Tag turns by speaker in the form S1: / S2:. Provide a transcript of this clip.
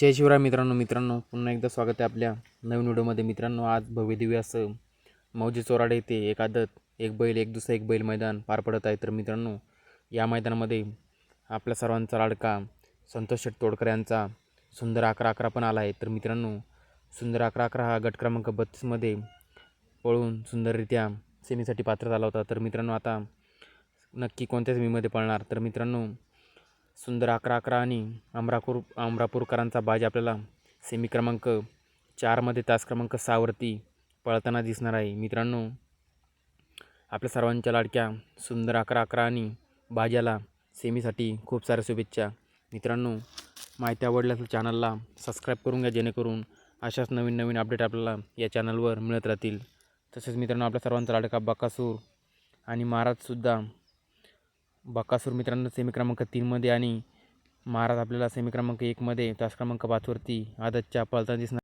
S1: जय शिवराय मित्रांनो मित्रांनो पुन्हा एकदा स्वागत आहे आपल्या नवीन व्हिडिओमध्ये. मित्रांनो आज भव्यदिव्य असं मौजे चोराडे येथे एक आदत एक बैल एक दुसरा एक बैल मैदान पार पडत आहे. तर मित्रांनो या मैदानामध्ये आपल्या सर्वांचा लाडका संतोष शेट तोडकर यांचा सुंदर अकरा अकरा पण आला आहे. तर मित्रांनो सुंदर अकरा अकरा हा गट क्रमांक बत्तीसमध्ये पळून सुंदररित्या सेमीसाठी पात्र झाला होता. तर मित्रांनो आता नक्की कोणत्या सेमीमध्ये पळणार? तर मित्रांनो सुंदर अकरा अकरा आणि अमरापूर अमरापूरकरांचा बाज आपल्याला सेमी क्रमांक चारमध्ये तास क्रमांक सहावरती पळताना दिसणार आहे. मित्रांनो आपल्या सर्वांच्या लाडक्या सुंदर अकरा अकरा आणि बाजाला सेमीसाठी खूप साऱ्या शुभेच्छा. मित्रांनो माहिती आवडल्यास चॅनलला सबस्क्राईब करून घ्या जेणेकरून अशाच नवीन नवीन अपडेट आपल्याला या चॅनलवर मिळत राहतील. तसेच मित्रांनो आपल्या सर्वांचा लाडका बकासूर आणि महाराजसुद्धा बकासूर मित्रांनो सेमी क्रमांक तीनमध्ये आणि महाराज आपल्याला सेमी क्रमांक एकमध्ये तास क्रमांक पाचवरती आदतच्या पालता दिसणार